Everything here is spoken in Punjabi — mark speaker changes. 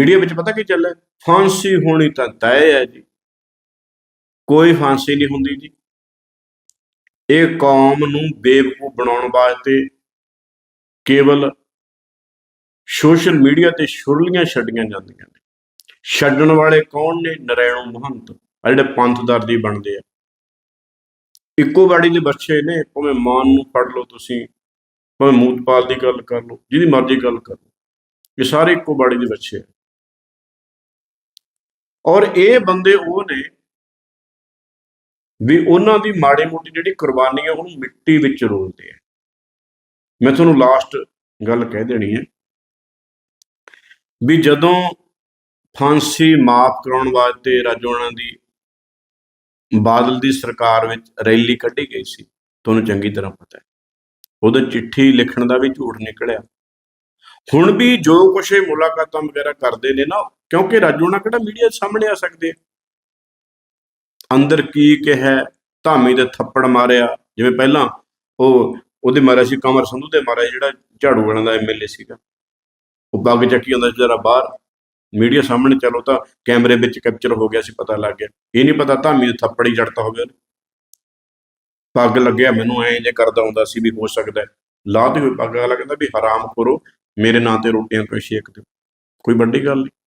Speaker 1: ਮੀਡੀਆ ਵਿੱਚ ਪਤਾ ਕੀ ਚੱਲਿਆ ਫਾਂਸੀ ਹੋਣੀ ਤਾਂ ਤੈਅ ਹੈ ਜੀ। ਕੋਈ ਫਾਂਸੀ ਨਹੀਂ ਹੁੰਦੀ ਜੀ। ਇਹ ਕੌਮ ਨੂੰ ਬੇਵਕੂਫ ਬਣਾਉਣ ਵਾਸਤੇ ਕੇਵਲ ਸੋਸ਼ਲ ਮੀਡੀਆ ਤੇ ਸ਼ੁਰਲੀਆਂ ਛੱਡੀਆਂ ਜਾਂਦੀਆਂ ਨੇ। ਛੱਡਣ ਵਾਲੇ ਕੌਣ ਨੇ? ਨਰੈਣੋ ਮਹੰਤ। ਆ ਜਿਹੜੇ ਪੰਥ ਦੀ ਬਣਦੇ ਆ। ਇੱਕੋ ਬਾੜੀ ਦੇ ਬੱਚੇ ਨੇ। ਭਾਵੇਂ ਮਾਨ ਨੂੰ ਪੜ ਲਓ ਤੁਸੀਂ, ਭਾਵੇਂ ਮੂਤਪਾਲ ਦੀ ਗੱਲ ਕਰ ਲਓ, ਜਿਹਦੀ ਮਰਜ਼ੀ ਗੱਲ ਕਰ ਲਓ। ਇਹ ਸਾਰੇ ਇੱਕੋ ਬਾੜੀ ਦੇ ਬੱਚੇ ਆ। ਔਰ ਇਹ ਬੰਦੇ ਉਹ ਨੇ ਵੀ ਉਹਨਾਂ ਦੀ ਮਾੜੀ ਮੋਟੀ ਜਿਹੜੀ ਕੁਰਬਾਨੀ ਹੈ ਉਹਨੂੰ ਮਿੱਟੀ ਵਿੱਚ ਰੋਲਦੇ ਆ। ਮੈਂ ਤੁਹਾਨੂੰ ਲਾਸਟ ਗੱਲ ਕਹਿ ਦੇਣੀ ਹੈ ਵੀ ਜਦੋਂ ਫਾਂਸੀ ਮਾਫ ਕਰਾਉਣ ਵਾਸਤੇ ਰਾਜੋਣਾ ਦੀ ਬਾਦਲ ਦੀ ਸਰਕਾਰ ਵਿੱਚ ਰੈਲੀ ਕੱਢੀ ਗਈ ਸੀ, ਤੁਹਾਨੂੰ ਚੰਗੀ ਤਰ੍ਹਾਂ ਪਤਾ ਹੈ। ਉਹਦੇ ਚਿੱਠੀ ਲਿਖਣ ਦਾ ਵੀ ਝੂਠ ਨਿਕਲਿਆ। ਹੁਣ ਵੀ ਜੋ ਕੁਛ ਇਹ ਮੁਲਾਕਾਤਾਂ ਵਗੈਰਾ ਕਰਦੇ ਨੇ ਨਾ ਕਿਉਂਕਿ ਰਾਜੂ ਰਾਜੋਣਾ ਕਿਹੜਾ ਮੀਡੀਆ ਸਾਹਮਣੇ ਆ ਸਕਦੇ ਅੰਦਰ ਕੀ ਕਿਹਾ, ਧਾਮੀ ਦੇ ਥੱਪੜ ਮਾਰਿਆ, ਜਿਵੇਂ ਪਹਿਲਾਂ ਉਹ ਉਹਦੇ ਮਾਰਿਆ ਸੀ, ਕਮਰ ਸੰਧੂ ਦੇ ਮਾਰਿਆ ਜਿਹੜਾ ਝਾੜੂ ਵਾਲਿਆਂ ਦਾ ਐਮਐਲਏ ਸੀਗਾ। ਉਹ ਪੱਗ ਚੱਕੀ ਜਾਂਦਾ ਸੀ ਜਰਾ ਬਾਹਰ। ਮੀਡੀਆ ਸਾਹਮਣੇ ਚਲੋ ਤਾਂ ਕੈਮਰੇ ਵਿੱਚ ਕੈਪਚਰ ਹੋ ਗਿਆ ਸੀ, ਪਤਾ ਲੱਗ ਗਿਆ। ਇਹ ਨਹੀਂ ਪਤਾ ਧਾਮੀ ਦੇ ਥੱਪੜ ਹੀ ਜੜਤਾ ਹੋਵੇ। ਉਹਨੇ ਪੱਗ ਲੱਗਿਆ, ਮੈਨੂੰ ਐਂ ਜੇ ਕਰਦਾ ਹੁੰਦਾ ਸੀ ਵੀ ਹੋ ਸਕਦਾ ਲਾਹ ਤੇ ਹੋਈ ਪੱਗ, ਅਗਲਾ ਕਹਿੰਦਾ ਵੀ ਹਰਾਮ ਕਰੋ ਮੇਰੇ ਨਾਂ ਤੇ ਰੋਟੀਆਂ ਕੋਈ ਛੇਕ ਦਿਓ। ਕੋਈ ਵੱਡੀ ਗੱਲ ਨਹੀਂ।